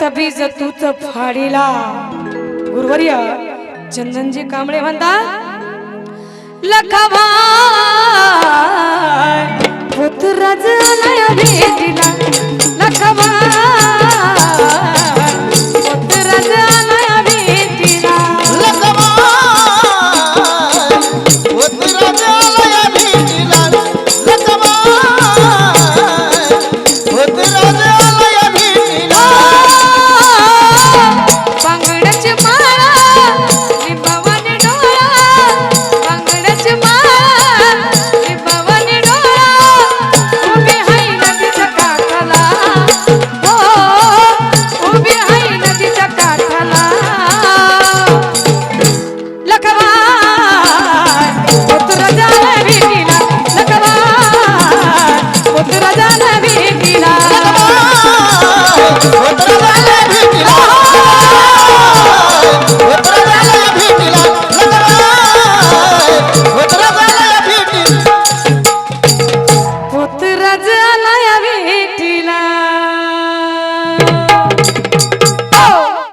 तबीज तूच फाडीला. गुरुवर्य चंदनजी कांबळे म्हणता लखवा पुत्र भेटीला. लखवा কিনা?